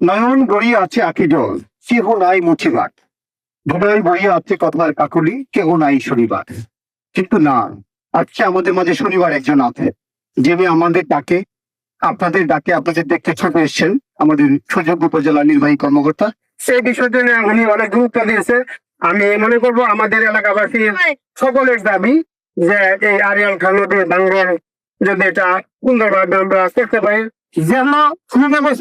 নয়ন গড়িয়ে আছে আঁকি জল, কেহ নাই মুছিবার হৃদয় বইয়ে আছে কথার কাকুলি, কেহ নাই শনিবার। কিন্তু না, আজকে আমাদের মাঝে শনিবার একজন আছে যে আমাদের ডাকে, আপনাদের ডাকে আপনাদের দেখতে ছোট এসছেন, আমাদের সুযোগ উপজেলা নির্বাহী কর্মকর্তা। সেই বিষয়টা নিয়ে উনি অনেক গুরুত্ব দিয়েছে। আমি মনে করব আমাদের এলাকাবাসীর সকলের দাবি যে এই আরিয়াল খান ভাঙ্গন যদি এটা সুন্দরভাবে আমরা করতে পারি যেন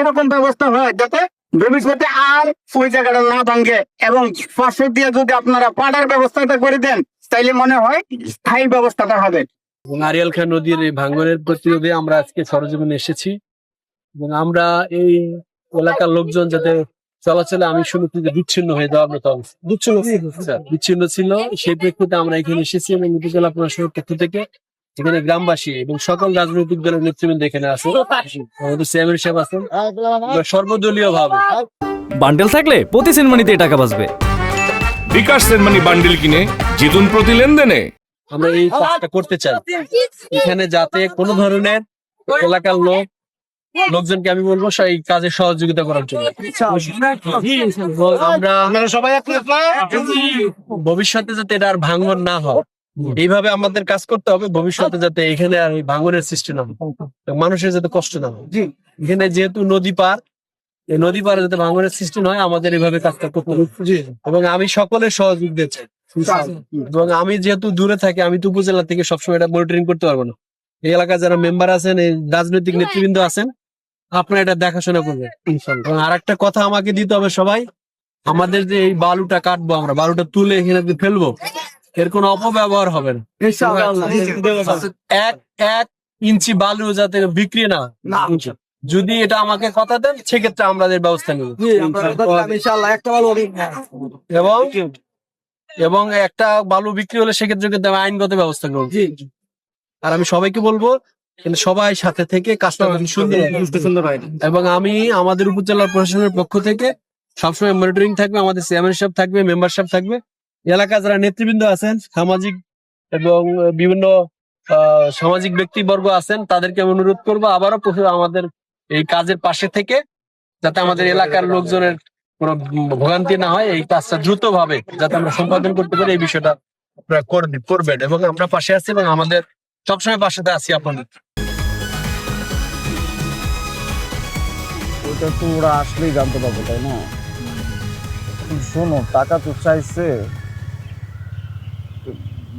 এরকম ব্যবস্থা হয় যাতে ভবিষ্যতে আর ওই জায়গাটা না ভাঙ্গে এবং পাশে দিয়ে যদি আপনারা পাড়ার ব্যবস্থাটা করে দেন তাইলে মনে হয় স্থায়ী ব্যবস্থাটা হবে। এবং আরিয়াল খান নদীর এই ভাঙ্গনের প্রতিরোধে আমরা আজকে সরজমিনে এসেছি। এবং আমরা এই এলাকার লোকজন যাতে চলাচলে আমি শুনেছি যে বিচ্ছিন্ন হয়ে যাওয়ার মতো অবস্থা। আচ্ছা, বিচ্ছিন্ন ছিল। সেই প্রেক্ষিতে আমরা এখানে এসেছি এবং উপজেলা প্রশাসনের পক্ষ থেকে এখানে গ্রামবাসী এবং সকল রাজনৈতিক দলের নেতৃবৃন্দ এখানে আছে। আমাদের চেয়ারম্যান সাহেব আছেন। সর্বদলীয় ভাবে। বান্ডেল থাকলে প্রতি সিনেমানিতে টাকা বাঁচবে। বিকাশ সেনমানি বান্ডিল কিনে জিতুন প্রতি লেনদেনে। আমরা এই কাজটা করতে চাই। এখানে যাতে কোনো ধরনের এলাকার লোক লোকজনকে আমি বলব সেই কাজে সহযোগিতা করার জন্য। আমরা সবাই ভবিষ্যতে যাতে এটা আর ভাঙন না হয়। এইভাবে আমাদের কাজ করতে হবে ভবিষ্যতে যাতে এখানে আর ভাঙনের সৃষ্টি না হয়। মানুষের যাতে কষ্ট না হয়। এখানে যেহেতু নদী পার এই নদী পারে যাতে ভাঙনের সৃষ্টি না হয় আমাদের এইভাবে কাজটা করতে হবে। এবং আমি সকলের সহযোগিতা চাই। এবং আমি যেহেতু দূরে থাকি আমি তো উপজেলা থেকে সবসময় এটা মনিটরিং করতে পারব না। এই এলাকায় যারা মেম্বার আছেন এই রাজনৈতিক নেতৃবৃন্দ আছেন আপনারা এটা দেখাশোনা করবেন। এবং আর একটা কথা আমাকে দিতে হবে সবাই আমাদের যে এই বালুটা কাটবো আমরা বালুটা তুলে এখানে ফেলব এর কোনো অপব্যবহার হবে না। এক এক ইঞ্চি বালু যাতে বিক্রি না যদি এটা আমাকে কথা দেন সেক্ষেত্রে আমরা এর ব্যবস্থা নেব। এবং এবং একটা বালু বিক্রি হলে সেক্ষেত্রে কিন্তু আমি আইনগত ব্যবস্থা করব আর আমি সবাইকে বলব কিন্তু সবাই সাথে থেকে কাজটা সুন্দর হয়। এবং আমি আমাদের উপজেলা প্রশাসনের পক্ষ থেকে সবসময় মনিটরিং থাকবে আমাদের চেয়ারম্যান সাহেব থাকবে মেম্বারশিপ থাকবে। এলাকায় যারা নেতৃবৃন্দ আছেন সামাজিক এবং বিভিন্ন সামাজিক ব্যক্তিবর্গ আছেন তাদেরকে আমি অনুরোধ করব আবারও আমাদের এই কাজের পাশে থেকে যাতে আমাদের এলাকার লোকজনের কোনো ভোগান্তি না হয় এই কাজটা দ্রুত ভাবে যাতে আমরা সম্পাদন করতে পারি এই বিষয়টা আপনারা করবেন এবং আমরা পাশে আছি এবং আমাদের সবসময় পাশে আছি আপনাদের। ওটা তো ওরা আসলেই জানতে পারবে তাই না? শোনো টাকা তো চাইছে